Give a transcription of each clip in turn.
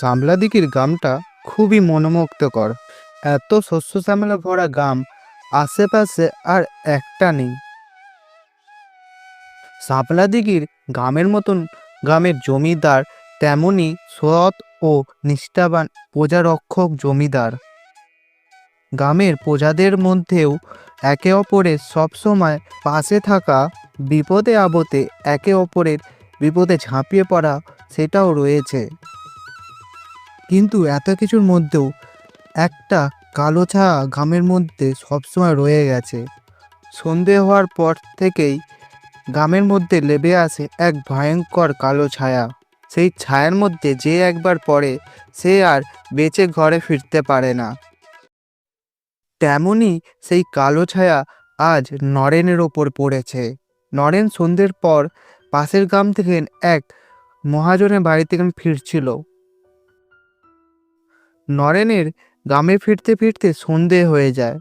সামলাদিঘির গ্রামটা খুবই মনোমুগ্ধকর। এত শস্য শ্যামলা ভরা গ্রাম, আশেপাশে আর একটা নেই। সাপলাদিঘির গ্রামের মতন গ্রামের জমিদার তেমনি সৎ ও নিষ্ঠাবান প্রজারক্ষক জমিদার। গ্রামের প্রজাদের মধ্যেও একে অপরের সবসময় পাশে থাকা, বিপদে আপদে একে অপরের বিপদে ঝাঁপিয়ে পড়া সেটাও রয়েছে। কিন্তু এত কিছুর মধ্যেও একটা কালো ছায়া গ্রামের মধ্যে সবসময় রয়ে গেছে। সন্ধে হওয়ার পর থেকেই গ্রামের মধ্যে লেবে আসে এক ভয়ঙ্কর কালো ছায়া। সেই ছায়ার মধ্যে যে একবার পড়ে, সে আর বেঁচে ঘরে ফিরতে পারে না। তেমনই সেই কালো ছায়া আজ নরেনের ওপর পড়েছে। নরেন সন্ধ্যের পর পাশের গ্রাম থেকে এক মহাজনের বাড়ি থেকে ফিরছিল। নরেনের গ্রামে ফিরতে ফিরতে সন্ধে হয়ে যায়।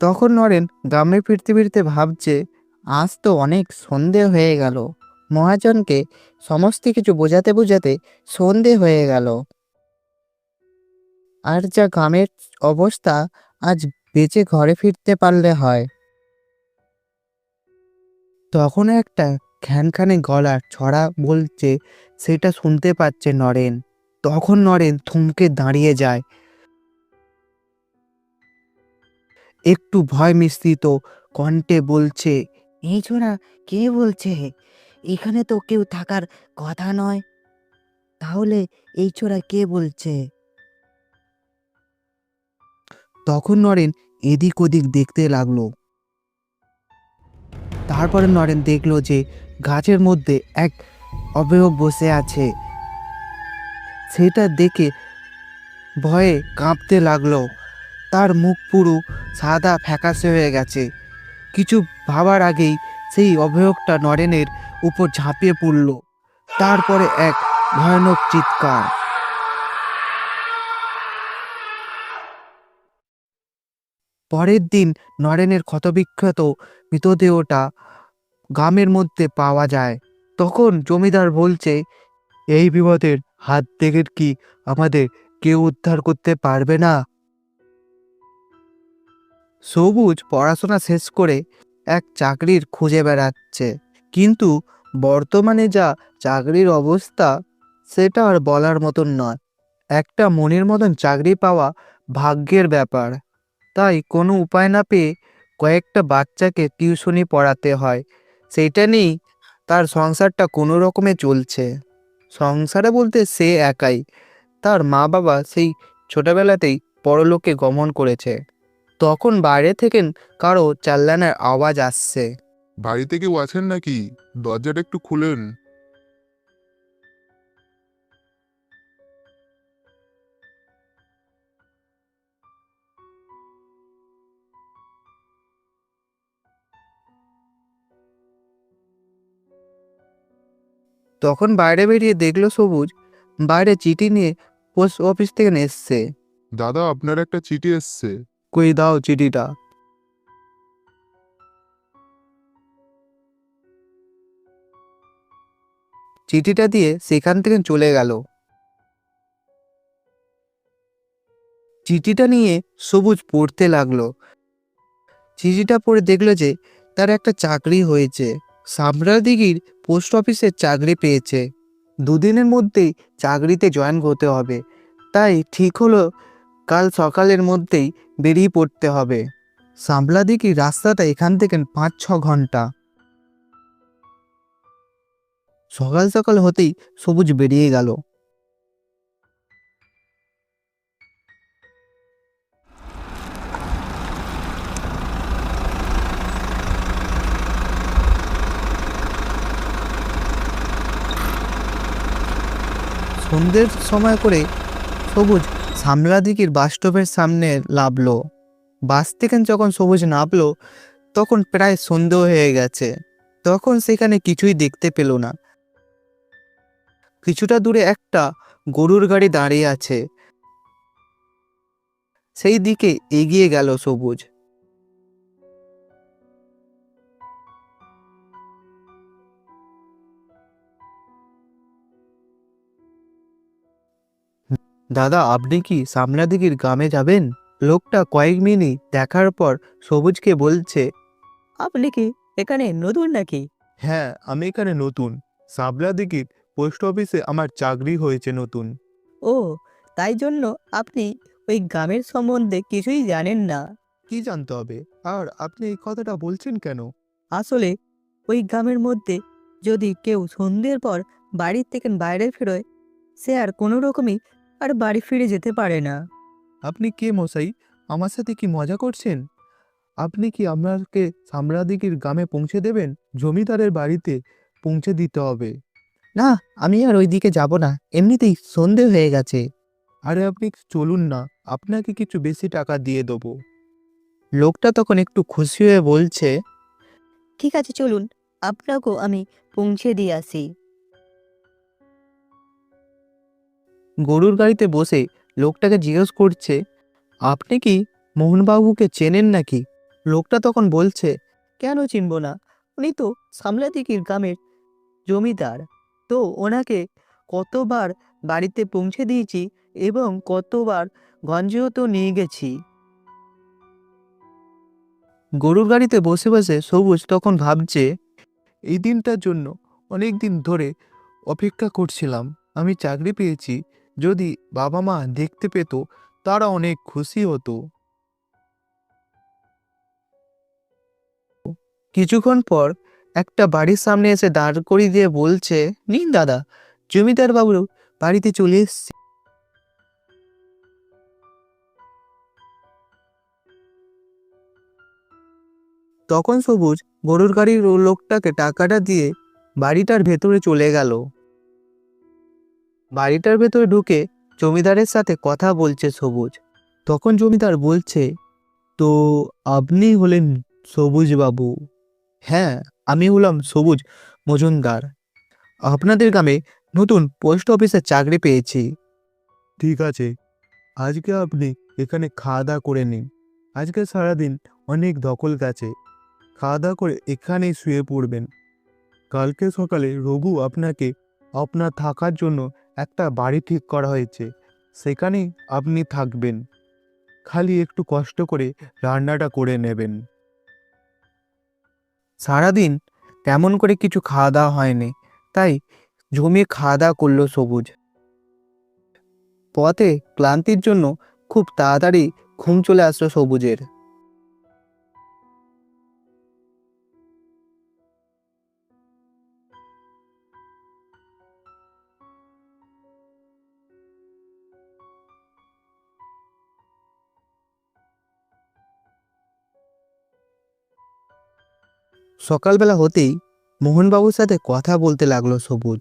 তখন নরেন গ্রামে ফিরতে ফিরতে ভাবছে, আজ তো অনেক সন্ধে হয়ে গেল। মহাজনকে সমস্ত কিছু বোঝাতে বোঝাতে সন্ধে হয়ে গেল। আর যা গ্রামের অবস্থা, আজ বেঁচে ঘরে ফিরতে পারলে হয়। তখন একটা খ্যানখানে গলার ছড়া বলছে, সেটা শুনতে পাচ্ছে নরেন। তখন নরেন থমকে দাঁড়িয়ে যায়। একটু ভয় মিশ্রিত কণ্ঠে বলছে, এই ছোড়া কে বলছে? এখানে তো কেউ থাকার কথা নয়। তাহলে এই ছোড়া কে বলছে? তখন নরেন এদিক ওদিক দেখতে লাগল। তারপরে নরেন দেখল যে গাছের মধ্যে এক অবয়ব বসে আছে। সেটা দেখে ভয়ে কাঁপতে লাগল। তার মুখ পুরো সাদা ফ্যাকাশে হয়ে গেছে। কিছু ভাবার আগেই সেই অবয়বটা নরেনের উপর ঝাঁপিয়ে পড়ল। তারপরে এক ভয়ানক চিৎকার। পরের দিন নরেনের ক্ষতবিক্ষত মৃতদেহটা গ্রামের মধ্যে পাওয়া যায়। তখন জমিদার বলছে, এই বিপদের হাত থেকে কি আমাদের কেউ উদ্ধার করতে পারবে না? সবুজ পড়াশোনা শেষ করে এক চাকরির খুঁজে বেড়াচ্ছে। কিন্তু বর্তমানে যা চাকরির অবস্থা, সেটা আর বলার মতন নয়। একটা মনের মতন চাকরি পাওয়া ভাগ্যের ব্যাপার। তাই কোনো উপায় না পেয়ে কয়েকটা বাচ্চাকে টিউশনি পড়াতে হয়। সেইটা নিয়েই তার সংসারটা কোনো রকমে চলছে। সংসারে বলতে সে একাই। তার মা বাবা সেই ছোটবেলাতেই পরলোকে গমন করেছে। তখন বাইরে থেকে কারও চাল্লানের আওয়াজ আসছে। বাড়িতে কেউ আছেন নাকি? দরজাটা একটু খুলেন। তখন বাইরে বেরিয়ে দেখল সবুজ বাইরে চিঠি নিয়ে পোস্ট অফিস থেকে এসছে। দাদা আপনার একটা চিঠি এসছে। কই দাও চিঠিটা? চিঠিটা দিয়ে সেখান থেকে চলে গেল। চিঠিটা নিয়ে সবুজ পড়তে লাগল। চিঠিটা পড়ে দেখল যে তার একটা চাকরি হয়েছে। সামরাদিঘির পোস্ট অফিসে চাকরি পেয়েছে। দুদিনের মধ্যেই চাকরিতে জয়েন করতে হবে। তাই ঠিক হলো, কাল সকালের মধ্যেই বেরিয়ে পড়তে হবে। সামলাদিঘির রাস্তাটা এখান থেকে পাঁচ ছ ঘণ্টা। সকাল সকাল হতেই সবুজ বেরিয়ে গেল। সন্ধ্যের সময় করে সবুজ সামলাদিঘির বাস স্টপের সামনে লাভলো বাস থেকে যখন সবুজ নামলো, তখন প্রায় সন্দেহ হয়ে গেছে। তখন সেখানে কিছুই দেখতে পেল না। কিছুটা দূরে একটা গরুর গাড়ি দাঁড়িয়ে আছে। সেই দিকে এগিয়ে গেল সবুজ। দাদা আপনি কি সামলাদিঘির গ্রামে যাবেন? লোকটা কয়েক মিনিট দেখার পর সবুজকে বলছে আপনি কি এখানে নতুন নাকি? হ্যাঁ আমি এখানে নতুন। সাবলাদিঘির পোস্ট অফিসে আমার চাকরি হয়েছে নতুন। ও তাই জন্য আপনি ওই গ্রামের সম্বন্ধে কিছুই জানেন না। কি জানতে হবে? আর আপনি এই কথাটা বলছেন কেন? আসলে ওই গ্রামের মধ্যে যদি কেউ সন্ধ্যের পর বাড়ির থেকে বাইরে ফেরোয় সে আর কোনো রকমই আর বাড়ি ফিরে যেতে পারে না। আপনি কে মশাই? আমার সাথে কি মজা করছেন? আপনি কি আপনাকে সামরাদিঘির গ্রামে পৌঁছে দেবেন? জমিদারের বাড়িতে পৌঁছে দিতে হবে। না আমি আর ওই দিকে যাব না। এমনিতেই সন্ধে হয়ে গেছে। আরে আপনি চলুন না। আপনাকে কিছু বেশি টাকা দিয়ে দেবো। লোকটা তখন একটু খুশি হয়ে বলছে ঠিক আছে চলুন। আপনাকেও আমি পৌঁছে দিয়ে আসি। গরুর গাড়িতে বসে লোকটাকে জিজ্ঞেস করছে, আপনি কি মোহনবাবুকে চেনেন নাকি? লোকটা তখন বলছে, কেন চিনব না? উনি তো সামলাদিঘির গ্রামের জমিদার। তো ওনাকে কতবার বাড়িতে পৌঁছে দিয়েছি এবং কতবার গঞ্জেও তো নিয়ে গেছি। গরুর গাড়িতে বসে বসে সবুজ তখন ভাবছে, এই দিনটার জন্য অনেক দিন ধরে অপেক্ষা করছিলাম। আমি চাকরি পেয়েছি যদি বাবা মা দেখতে পেত, তারা অনেক খুশি হতো। কিছুক্ষণ পর একটা বাড়ির সামনে এসে দাঁড় করিয়ে দিয়ে বলছে, নিন দাদা, জমিদার বাবু বাড়িতে চলে এসছে। তখন সবুজ গরুর গাড়ির লোকটাকে টাকাটা দিয়ে বাড়িটার ভেতরে চলে গেল। বাড়িটার ভেতরে ঢুকে জমিদারের সাথে কথা বলছে সবুজ। তখন জমিদার বলছে, তো আপনি হলেন সবুজ বাবু হ্যাঁ আমি হলাম সবুজ মজুমদার। আপনাদের গ্রামে নতুন পোস্ট অফিসে চাকরি পেয়েছি। ঠিক আছে, আজকে আপনি এখানে খাওয়া দাওয়া করে নিন। আজকে সারাদিন অনেক দখল গেছে। খাওয়া দাওয়া করে এখানেই শুয়ে পড়বেন। কালকে সকালে রঘু আপনাকে আপনার থাকার জন্য একটা বাড়ি ঠিক করা হয়েছে। সেখানে আপনি থাকবেন। খালি একটু কষ্ট করে রান্নাটা করে নেবেন। সারাদিন তেমন করে কিছু খাওয়া দাওয়া হয়নি, তাই জমিয়ে খাওয়া দাওয়া করল সবুজ। পথে ক্লান্তির জন্য খুব তাড়াতাড়ি ঘুম চলে আসলো সবুজের। সকালবেলা হতেই মোহনবাবুর সাথে কথা বলতে লাগল সবুজ।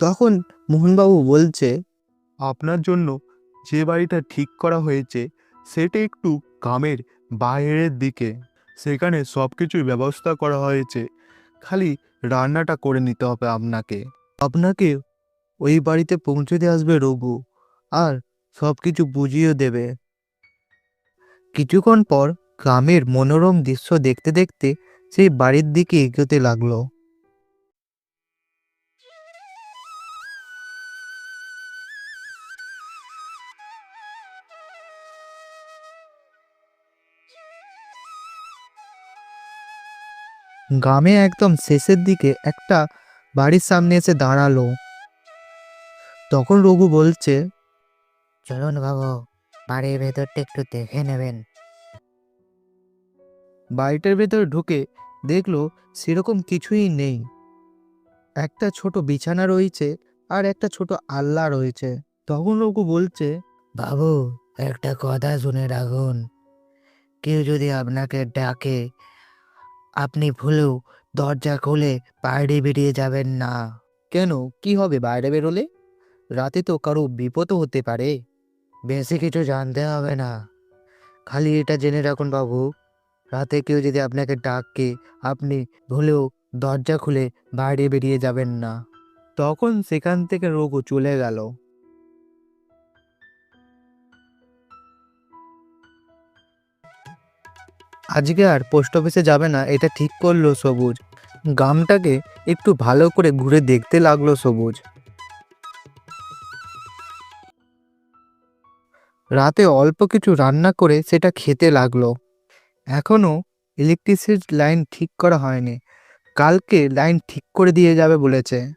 তখন মোহনবাবু বলছে, আপনার জন্য যে বাড়িটা ঠিক করা হয়েছে, সেটা একটু গ্রামের বাইরের দিকে। সেখানে সব কিছুর ব্যবস্থা করা হয়েছে। খালি রান্নাটা করে নিতে হবে আপনাকে। আপনাকে ওই বাড়িতে পৌঁছে দিয়ে আসবে রঘু, আর সব কিছু বুঝিয়ে দেবে। কিছুক্ষণ পর গ্রামের মনোরম দৃশ্য দেখতে দেখতে সেই বাড়ির দিকে এগোতে লাগল। গ্রামে একদম শেষের দিকে একটা বাড়ির সামনে এসে দাঁড়াল। তখন রঘু বলছে, চলুন বাবু, বাড়ির ভেতরটা একটু দেখে নেবেন। বাড়িটার ভেতরে ঢুকে দেখল সেরকম কিছুই নেই। একটা ছোট বিছানা রয়েছে আর একটা ছোট আল্লা রয়েছে। তখন রঘু বলছে বাবু একটা কথা শুনে রাখুন। কেউ যদি আপনাকে ডাকে আপনি ভুলেও দরজা খুলে বাইরে বেরিয়ে যাবেন না। কেন? কি হবে বাইরে বেরোলে? রাতে তো কারও বিপদও হতে পারে। বেশি কিছু জানতে হবে না। খালি এটা জেনে রাখুন বাবু রাতে কেউ যদি আপনাকে ডাকে আপনি ভুলেও দরজা খুলে বাইরে বেরিয়ে যাবেন না। তখন সেখান থেকে রঘু চলে গেল। আজকে আর পোস্ট অফিসে যাবে না, এটা ঠিক করল সবুজ। গ্রামটাকে একটু ভালো করে ঘুরে দেখতে লাগল সবুজ। রাতে অল্প কিছু রান্না করে সেটা খেতে লাগল। এখনও ইলেকট্রিসিটির লাইন ঠিক করা হয়নি। কালকে লাইন ঠিক করে দিয়ে যাবে বলেছে।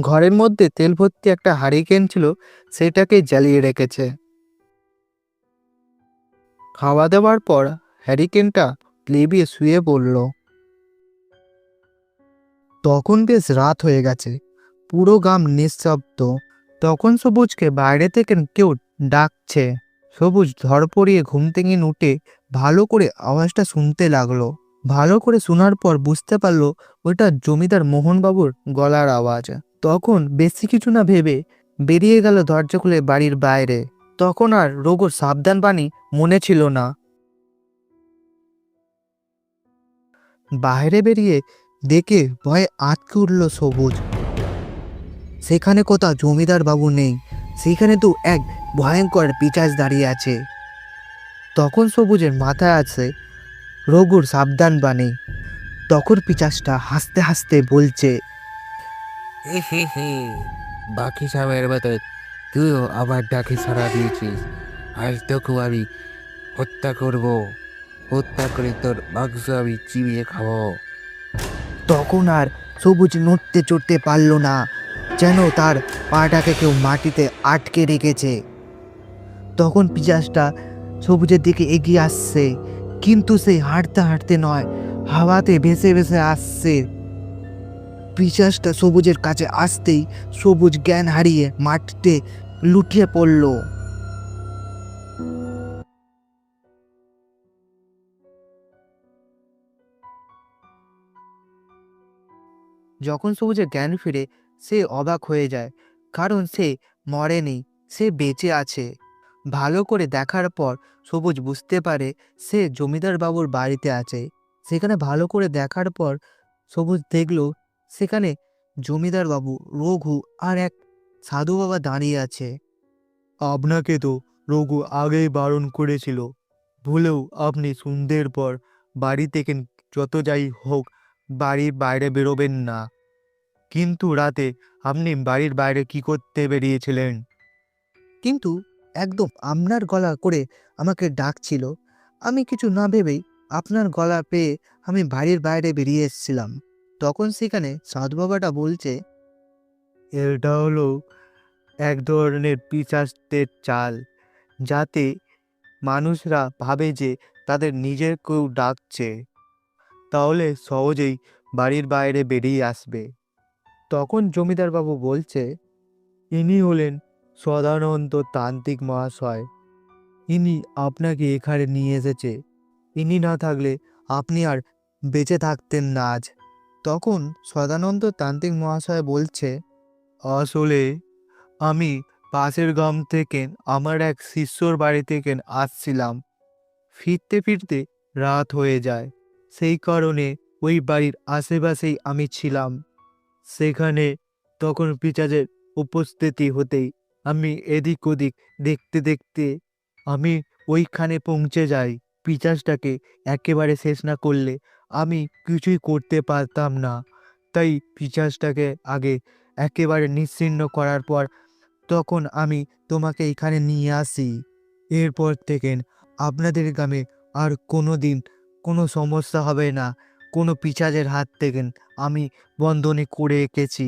ঘরের মধ্যে তেল ভর্তি একটা হারিকেন ছিল, সেটাকে জ্বালিয়ে রেখেছে। খাওয়া দাওয়ার পর হ্যারিকেনটা লিবিয়ে শুয়ে পড়ল। তখন বেশ রাত হয়ে গেছে, পুরো গ্রাম নিঃশব্দ। তখন সবুজকে বাইরে থেকে কেউ ডাকছে। সবুজ ধরপড়িয়ে ঘুম থেকে উঠে ভালো করে আওয়াজটা শুনতে লাগল। ভালো করে শোনার পর বুঝতে পারল ওটা জমিদার মোহনবাবুর গলার আওয়াজ। তখন বেশি কিছু না ভেবে বেরিয়ে গেল দরজা খুলে বাড়ির বাইরে। তখন আর রোগর সাবধান বাণী মনে ছিল না। বাইরে বেরিয়ে দেখে ভয়ে আটকে উঠল সবুজ। সেখানে কোথাও জমিদার বাবু নেই। সেখানে তো এক ভয়ঙ্কর পিচাস দাঁড়িয়ে আছে। তখন সবুজের মাথায় আছে রঘুর সাবধান বাণী। তখন পিচাসটা হাসতে হাসতে বলছে হে হে হে বাকি সময়ের মতো তুইও আমার ডাকে সারা দিয়েছিস। আজ তোকে আমি হত্যা করব। হত্যা করে তোর মাংস আমি চিবিয়ে খাব। তখন আর সবুজ নড়তে চড়তে পারল না। যেন তার পাটাকে কেউ মাটিতে আটকে রেখেছে। তখন পিজাসটা সবুজের দিকে এগিয়ে আসছে, কিন্তু সে হাঁটতে হাঁটতে নয়, হাওয়াতে ভেসে ভেসে আসছে। পিচাসটা সবুজের কাছে আসতেই সবুজ জ্ঞান হারিয়ে মাটিতে লুটিয়ে পড়ল। যখন সবুজের জ্ঞান ফিরে সে অবাক হয়ে যায়। কারণ সে মরেনি, সে বেঁচে আছে। ভালো করে দেখার পর সবুজ বুঝতে পারে সে জমিদার বাবুর বাড়িতে আছে। সেখানে ভালো করে দেখার পর সবুজ দেখল সেখানে জমিদার বাবু, রঘু আর এক সাধু বাবা দাঁড়িয়ে আছে। আপনাকে তো রঘু আগেই বারণ করেছিল। ভুলেও আপনি সন্ধ্যের পর বাড়ি থেকে যত যাই হোক বাড়ির বাইরে বেরোবেন না। কিন্তু রাতে আপনি বাড়ির বাইরে কি করতে বেরিয়েছিলেন? কিন্তু একদম আপনার গলা করে আমাকে ডাকছিল। আমি কিছু না ভেবেই আপনার গলা পেয়ে আমি বাড়ির বাইরে বেরিয়ে এসেছিলাম। তখন সেখানে সাধু বাবাটা বলছে এটা হলো এক ধরনের পিচাসদের চাল যাতে মানুষরা ভাবে যে তাদের নিজের কেউ ডাকছে। তাহলে সহজেই বাড়ির বাইরে বেরিয়ে আসবে। তখন জমিদার বাবু বলছে, ইনি হলেন সদানন্দ তান্ত্রিক মহাশয়। ইনি আপনাকে এখানে নিয়ে এসেছে। ইনি না থাকলে আপনি আর বেঁচে থাকতেন না আজ। তখন সদানন্দ তান্ত্রিক মহাশয় বলছে, আসলে আমি পাশের গ্রাম থেকে আমার এক শিষ্যর বাড়ি থেকে আসছিলাম। ফিরতে ফিরতে রাত হয়ে যায়। সেই কারণে ওই বাড়ির আশেপাশেই আমি ছিলাম। সেখানে তখন পিচাজের উপস্থিতি হতেই আমি এদিক ওদিক দেখতে দেখতে আমি ওইখানে পৌঁছে যাই। পিচাজটাকে একেবারে শেষ না করলে আমি কিছুই করতে পারতাম না। তাই পিচাজটাকে আগে একেবারে নিশ্চিন্ন করার পর তখন আমি তোমাকে এখানে নিয়ে আসি। এরপর থেকে আপনাদের গ্রামে আর কোনো দিন কোনো সমস্যা হবে না। কোনো পিচাজের হাত থেকে আমি বন্ধনী করে এঁকেছি।